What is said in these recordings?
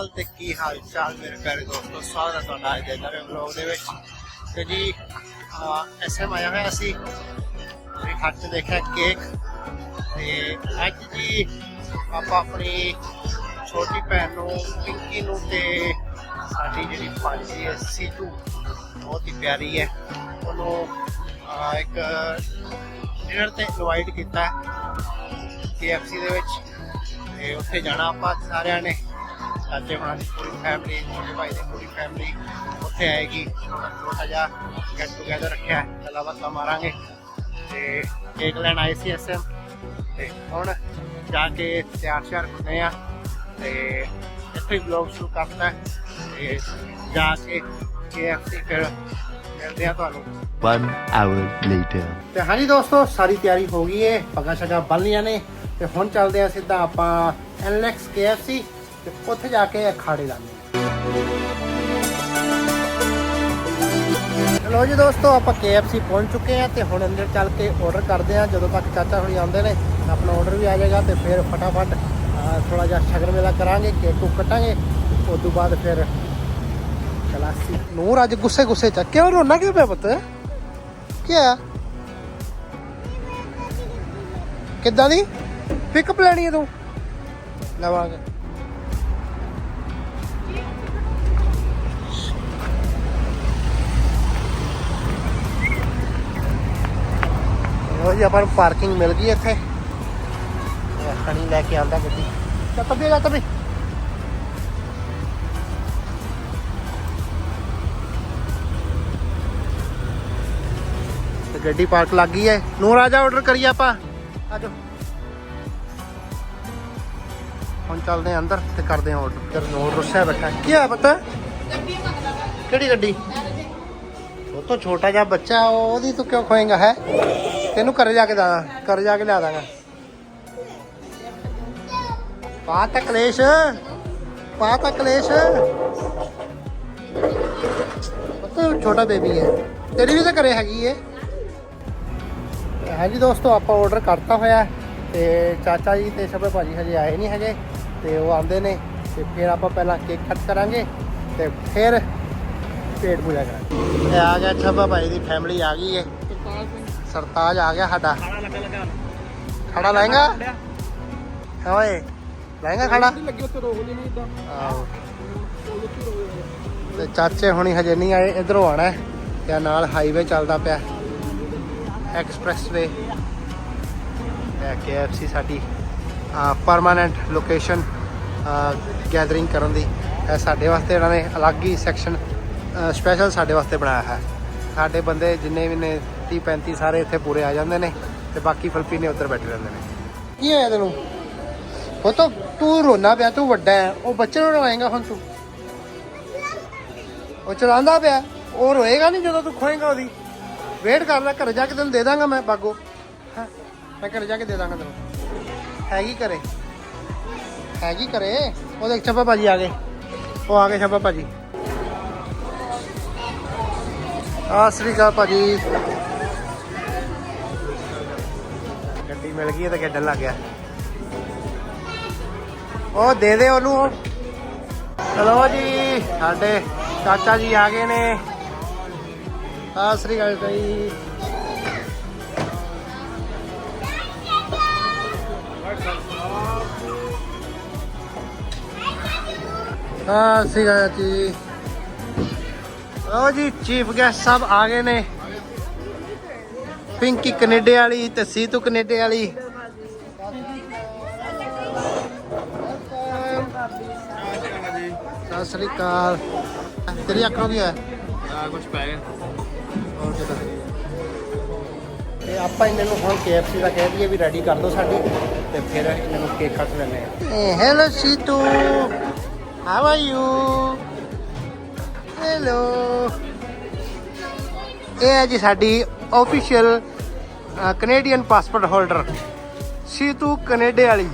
ਅਕਾਲ ਤੇ ਕੀ ਹਾਲ ਚਾਲ ਮੇਰੇ ਪਿਆਰੇ ਦੋਸਤੋ? ਸਵਾਗਤ ਹੈ ਤੁਹਾਡਾ ਅੱਜ ਦੇ ਨਵੇਂ ਵਲੌਗ ਦੇ ਵਿੱਚ। ਤੇ ਜੀ ਐਸਐਮ ਆਇਆ ਹੋਇਆ ਸੀ। ਮੇਰੇ ਹੱਥ 'ਚ ਦੇਖਿਆ ਕੇਕ ਤੇ ਅੱਜ ਜੀ ਆਪਾਂ ਆਪਣੀ ਛੋਟੀ ਭੈਣ ਨੂੰ, ਪਿੰਕੀ ਨੂੰ ਤੇ ਸਾਡੀ ਜਿਹੜੀ ਭਾਜੀ ਹੈ, ਸੀਤੂ, ਬਹੁਤ ਹੀ ਪਿਆਰੀ ਹੈ। ਉਹਨੂੰ ਇੱਕ ਡਿਨਰ ਤੇ ਇਨਵਾਈਟ ਕੀਤਾ ਹੈ, KFC ਦੇ ਵਿੱਚ। ਤੇ ਉੱਥੇ ਜਾਣਾ ਆਪਾਂ ਸਾਰਿਆਂ ਨੇ। ਚਾਚੇ ਹੋਣਾ ਦੀ ਪੂਰੀ ਫੈਮਿਲੀ ਛੋਟੇ ਭਾਈ ਦੀ ਪੂਰੀ ਫੈਮਿਲੀ ਉੱਥੇ ਆਏਗੀ। ਛੋਟਾ ਜਿਹਾ ਗੈਟ ਟੂਗੇਦਰ ਰੱਖਿਆ। ਹੈ ਗੱਲਾਂ ਬਾਤਾਂ ਮਾਰਾਂਗੇ। ਤੇ ਕੇਕ ਲੈਣ ਆਏ ਸੀ ਐਸਐਮ ਤੇ ਹੁਣ ਜਾ ਕੇ ਤਿਆਰ ਸ਼ਿਆਰ ਹੁੰਦੇ ਆ। ਤੇ ਇੱਥੇ ਵਲੌਗ ਸ਼ੁਰੂ ਕਰਤਾ। ਹੈ ਤੇ ਜਾ ਕੇ KFC ਫਿਰ ਮਿਲਦੇ ਆ ਤੁਹਾਨੂੰ। One hour later. ਤੇ ਹਾਂਜੀ ਦੋਸਤੋ ਸਾਰੀ ਤਿਆਰੀ ਹੋ ਗਈ ਏ। ਪੱਗਾਂ ਸ਼ਗਾ ਬਣ ਲਈਆਂ ਨੇ। ਤੇ ਹੁਣ ਚੱਲਦੇ ਆ ਸਿੱਧਾ ਆਪਾਂ ਐਨਲੈਕਸ KFC ਤੇ ਉੱਥੇ ਜਾ ਕੇ ਅਖਾੜੇ ਲਾਉਂਦੇ ਹਾਂ ਲੋ ਜੀ ਦੋਸਤੋ, ਆਪਾਂ KFC ਪਹੁੰਚ ਚੁੱਕੇ ਆ ਤੇ ਹੁਣ ਅੰਦਰ ਚੱਲ ਕੇ ਆਰਡਰ ਕਰਦੇ ਆ ਜਦੋਂ ਤੱਕ ਚਾਚਾ ਹੁਣੀ ਆਉਂਦੇ ਨੇ, ਆਪਣਾ ਆਰਡਰ ਵੀ ਆ ਜਾਏਗਾ ਤੇ ਫਿਰ ਫਟਾਫਟ ਥੋੜਾ ਜਿਹਾ ਸ਼ਗਨ ਮੇਲਾ ਕਰਾਂਗੇ, ਕੇਕ ਕੁ ਕੱਟਾਂਗੇ ਉਸ ਤੋਂ ਬਾਅਦ ਫਿਰ ਕਲਾਸੀ। ਨੂਰ, ਅੱਜ ਗੁੱਸੇ ਗੁੱਸੇ ਚ ਕਿਉਂ ਰੋਣਾ ਕਿਉਂ ਪਿਆ ਪੁੱਤ? ਕੀ ਆ ਕਿੱਦਾਂ ਦੀ? ਪਿਕਅਪ ਲੈਣੀ ਹੈ ਤੂੰ? ਲਵਾਂਗੇ। ਲੋ ਜੀ ਆਪਾਂ ਨੂੰ ਪਾਰਕਿੰਗ ਮਿਲ ਗਈ ਇੱਥੇ। ਖਣੀ ਲੈ ਕੇ ਆਂਦਾ ਗੱਡੀ। ਚੱਲ ਤੱਬੀ ਜਾ ਤੱਬੀ। ਤੇ ਗੱਡੀ ਪਾਰਕ ਲੱਗ ਗਈ ਹੈ। ਨੂਰ ਆ ਜਾ ਆਰਡਰ ਕਰੀਏ ਆਪਾਂ। ਆ ਜਾ ਹੁਣ ਚੱਲਦੇ ਆਂ ਅੰਦਰ ਤੇ ਕਰਦੇ ਆਂ ਆਰਡਰ ਤੇ ਨੂਰ ਰੁੱਸਿਆ ਬੈਠਾ ਕੀ ਆ ਪਤਾ? ਕਿਹੜੀ ਗੱਡੀ? ਉਹ ਤੋਂ ਛੋਟਾ ਜਿਹਾ ਬੱਚਾ ਉਹਦੀ ਤੂੰ ਕਿਉਂ ਖੋਏਗਾ ਹੈ? ਤੈਨੂੰ ਘਰੇ ਜਾ ਕੇ ਦਾਂ, ਘਰੇ ਜਾ ਕੇ ਲਿਆ ਦਾਂਗਾ। ਪਾ ਤਾ ਕਲੇਸ਼। ਪਾ ਤਾ ਕਲੇਸ਼। ਉਹ ਛੋਟਾ ਬੇਬੀ ਹੈ। ਤੇਰੀ ਵੀ ਤਾਂ ਘਰੇ ਹੈਗੀ ਹੈ ਹਾਂਜੀ ਦੋਸਤੋ, ਆਪਾਂ ਆਰਡਰ ਕਰਤਾ ਹੋਇਆ ਹੈ ਤੇ ਚਾਚਾ ਜੀ ਤੇ ਸਭੇ ਭਾਜੀ ਹਜੇ ਆਏ ਨਹੀਂ ਹੈਗੇ ਤੇ ਉਹ ਆਉਂਦੇ ਨੇ ਤੇ ਫਿਰ ਆਪਾਂ ਪਹਿਲਾਂ ਕੇਕ ਕੱਟ ਕਰਾਂਗੇ ਤੇ ਫਿਰ ਪੇਟ ਪੂਜਾ ਕਰਾਂਗੇ। ਇਹ ਆ ਗਿਆ ਛੱਬਾ ਭਾਈ ਦੀ ਫੈਮਿਲੀ ਆ ਗਈ ਹੈ ਸਰਤਾਜ ਆ ਗਿਆ ਸਾਡਾ। ਖੜਾ ਲਾਏਗਾ ਓਏ ਲਾਏਗਾ ਖੜਾ? ਲੱਗੀ ਉੱਥੇ ਰੋਕਦੇ ਨਹੀਂ ਇਦਾਂ ਆਹੋ। ਤੇ ਚਾਚੇ ਹੁਣੀ ਹਜੇ ਨਹੀਂ ਆਏ ਇਧਰੋਂ ਆਣਾ ਤੇ ਨਾਲ ਹਾਈਵੇ ਚੱਲਦਾ ਪਿਆ। ਐਕਸਪ੍ਰੈਸਵੇ ਇਹ KFC ਸਾਡੀ ਪਰਮਾਨੈਂਟ ਲੋਕੇਸ਼ਨ ਗੈਦਰਿੰਗ ਕਰਨ ਦੀ। ਇਹ ਸਾਡੇ ਵਾਸਤੇ ਇਹਨਾਂ ਨੇ ਅਲੱਗ ਹੀ ਸੈਕਸ਼ਨ ਸਪੈਸ਼ਲ ਸਾਡੇ ਵਾਸਤੇ ਬਣਾਇਆ ਹੈ। ਸਾਡੇ ਬੰਦੇ ਜਿੰਨੇ ਵੀ ਨੇ 30 35 ਸਾਰੇ ਇੱਥੇ ਪੂਰੇ ਆ ਜਾਂਦੇ ਨੇ ਤੇ ਬਾਕੀ ਫਲਪੀਨੇ ਉੱਧਰ ਬੈਠੇ ਰਹਿੰਦੇ ਨੇ। ਕੀ ਹੋਇਆ ਤੈਨੂੰ? ਉਹ ਤਾਂ ਤੂੰ ਰੋਣਾ ਪਿਆ ਤੂੰ ਵੱਡਾ ਹੈ। ਉਹ ਬੱਚੇ ਨੂੰ ਰਵਾਏਗਾ ਹੁਣ ਤੂੰ? ਉਹ ਚਲਾਉਂਦਾ ਪਿਆ। ਉਹ ਰੋਏਗਾ ਨਹੀਂ ਜਦੋਂ ਤੂੰ ਖੋਏਗਾ ਉਹਦੀ। ਵੇਟ ਕਰ ਲੈ ਘਰ ਜਾ ਕੇ ਤੈਨੂੰ ਦੇ ਦਾਂਗਾ ਮੈਂ ਬਾਗੋ। ਹਾਂ, ਮੈਂ ਘਰ ਜਾ ਕੇ ਦੇ ਦਾਂਗਾ ਤੈਨੂੰ। ਹੈਗੀ ਕਰੇ ਹੈਗੀ ਕਰੇ ਉਹ ਦੇਖ ਛੱਪਾ ਭਾਜੀ ਆ ਗਏ। ਉਹ ਆ ਗਏ ਛੱਪਾ ਭਾਜੀ। ਆ ਸ੍ਰੀ ਅਕਾਲ ਭਾਜੀ। ਮਿਲ ਗਈ ਹੈ ਗੱਡਣ ਲੱਗ ਗਿਆ। ਉਹ ਦੇ ਦੇ ਉਹਨੂੰ। ਚਲੋ ਜੀ, ਸਾਡੇ ਚਾਚਾ ਜੀ ਆ ਗਏ ਨੇ। ਸਤਿ ਸ੍ਰੀ ਅਕਾਲ ਜੀ। ਸਤਿ ਸ੍ਰੀ ਅਕਾਲ ਜੀ। ਲਓ ਜੀ, ਚੀਫ ਗੈਸਟ ਸਾਹਿਬ ਆ ਗਏ ਨੇ। ਪਿੰਕੀ ਕੈਨੇਡਾ ਵਾਲੀ ਤੇ ਸੀਤੂ ਕੈਨੇਡਾ ਵਾਲੀ। ਸਤਿ ਸ੍ਰੀ ਅਕਾਲ। ਤੇਰੀ ਅੱਖਾਂ ਦੀ ਹੈ? ਆ ਕੁਝ ਪੈ ਗਿਆ। ਹੋਰ ਕਿਦਾਂ? ਤੇ ਆਪਾਂ ਇਹਨਾਂ ਨੂੰ ਹੁਣ KFC ਦਾ ਕਹਿ ਦਈਏ ਵੀ ਰੈਡੀ ਕਰ ਦਿਓ ਸਾਡੀ ਤੇ ਫਿਰ ਇਹਨਾਂ ਨੂੰ ਕੇਕ ਕੱਟ ਲੈਣੇ ਆ hello Situ. How are you hello ਇਹ ਹੈ ਜੀ ਸਾਡੀ official Canadian passport holder Situ Canada ਵਾਲੀ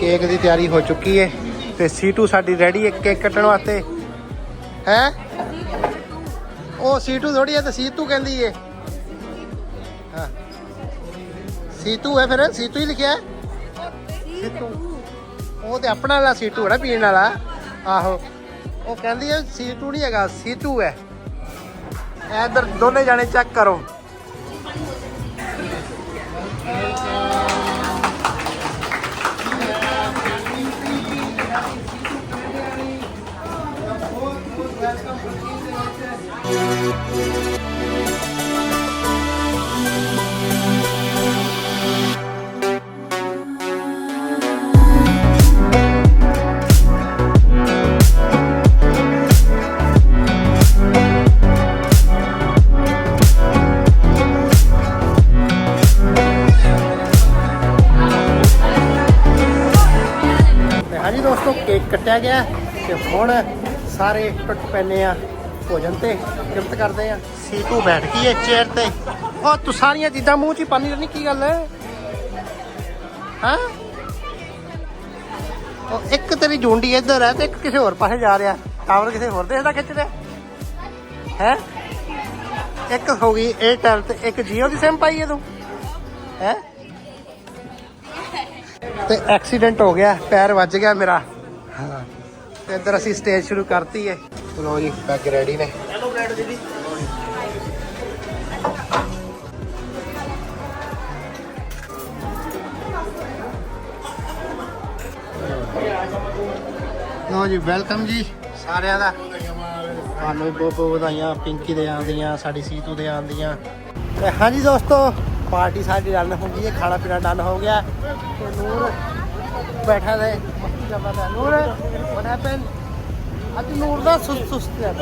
ਕੇਕ ਦੀ ਤਿਆਰੀ ਹੋ ਚੁੱਕੀ ਹੈ ਤੇ ਸੀਟੂ ਸਾਡੀ ਰੈਡੀ ਹੈ ਕੇਕ ਕੱਟਣ ਵਾਸਤੇ। ਹੈ? ਉਹ ਸੀਟੂ ਥੋੜੀ ਹੈ ਤੇ ਸੀਤੂ ਕਹਿੰਦੀ ਏ। ਹਾਂ। ਸੀਤੂ ਹੈ ਫਿਰ ਸੀਤੂ ਹੀ ਲਿਖਿਆ ਹੈ? ਸੀਤੂ ਉਹ ਤੇ ਆਪਣਾ ਵਾਲਾ ਸੀਟੂ ਹੈ ਨਾ ਪੀਣ ਵਾਲਾ। ਆਹੋ। ਉਹ ਕਹਿੰਦੀ ਹੈ ਸੀਟੂ ਨਹੀਂ ਹੈਗਾ ਸੀਤੂ ਹੈ। ਇਹ ਇੱਧਰ ਦੋਨੇ ਜਾਣੇ ਚੈੱਕ ਕਰੋ। ਤੇ ਹਾਂਜੀ ਦੋਸਤੋ, ਕੇਕ ਕੱਟਿਆ ਗਿਆ ਤੇ ਹੁਣ ਸਾਰੇ ਟੁੱਟ ਪੈਨੇ ਆ ਭੋਜਨ ਤੇ। ਕਿਰਤ ਕਰਦੇ ਆ। ਸੀਤੂ ਬੈਠ ਗਈ ਹੈ ਚੇਅਰ ਤੇ। ਉਹ ਤੂੰ ਸਾਰੀਆਂ ਚੀਜ਼ਾਂ ਮੂੰਹ 'ਚ ਹੀ ਪਾਣੀ ਰਹਿਣੀ ਕੀ ਗੱਲ ਹੈ? ਹਾਂ? ਉਹ ਇੱਕ ਤੇਰੀ ਜੁੰਡੀ ਇੱਧਰ ਹੈ ਤੇ ਇੱਕ ਕਿਸੇ ਹੋਰ ਪਾਸੇ ਜਾ ਰਿਹਾ। ਟਾਵਰ ਕਿਸੇ ਹੋਰ ਦੇਸ਼ ਦਾ ਖਿੱਚ ਰਿਹਾ ਹੈ? ਇੱਕ ਹੋ ਗਈ ਏਅਰਟੈਲ ਤੇ ਇੱਕ ਜੀਓ ਦੀ ਸਿਮ ਪਾਈ ਹੈ ਤੂੰ। ਹੈ? ਤੇ ਐਕਸੀਡੈਂਟ ਹੋ ਗਿਆ, ਪੈਰ ਵੱਜ ਗਿਆ ਮੇਰਾ। ਹਾਂ ਤੇ ਇੱਧਰ ਅਸੀਂ ਸਟੇਜ ਸ਼ੁਰੂ ਕਰਤੀ ਹੈ ਚਲੋ ਜੀ ਪੈਗ ਰੈਡੀ ਨੇ। ਹੈਲੋ ਬ੍ਰੈਡ ਦੀਦੀ ਲੋ ਜੀ ਵੈਲਕਮ ਜੀ, ਸਾਰਿਆਂ ਦਾ। ਤੁਹਾਨੂੰ ਵੀ ਬਹੁਤ ਬਹੁਤ ਵਧਾਈਆਂ, ਪਿੰਕੀ ਦੇ ਆਉਂਦੀਆਂ, ਸਾਡੀ ਸੀਤੂ ਦੇ ਆਉਂਦੀਆਂ। ਤੇ ਹਾਂਜੀ ਦੋਸਤੋ ਪਾਰਟੀ ਸਾਡੀ ਡਨ ਹੋ ਗਈ ਹੈ, ਖਾਣਾ ਪੀਣਾ ਡਨ ਹੋ ਗਿਆ। ਤੇ ਨੂਰ ਬੈਠਾ ਦੇ ਮਸਤੀ ਕਰਦਾ ਪਿਆ ਨੂਰ, what happened? ਅੱਜ ਨੂਰ ਦਾ ਸੁਸਤ ਸੁਸਤ ਹੈ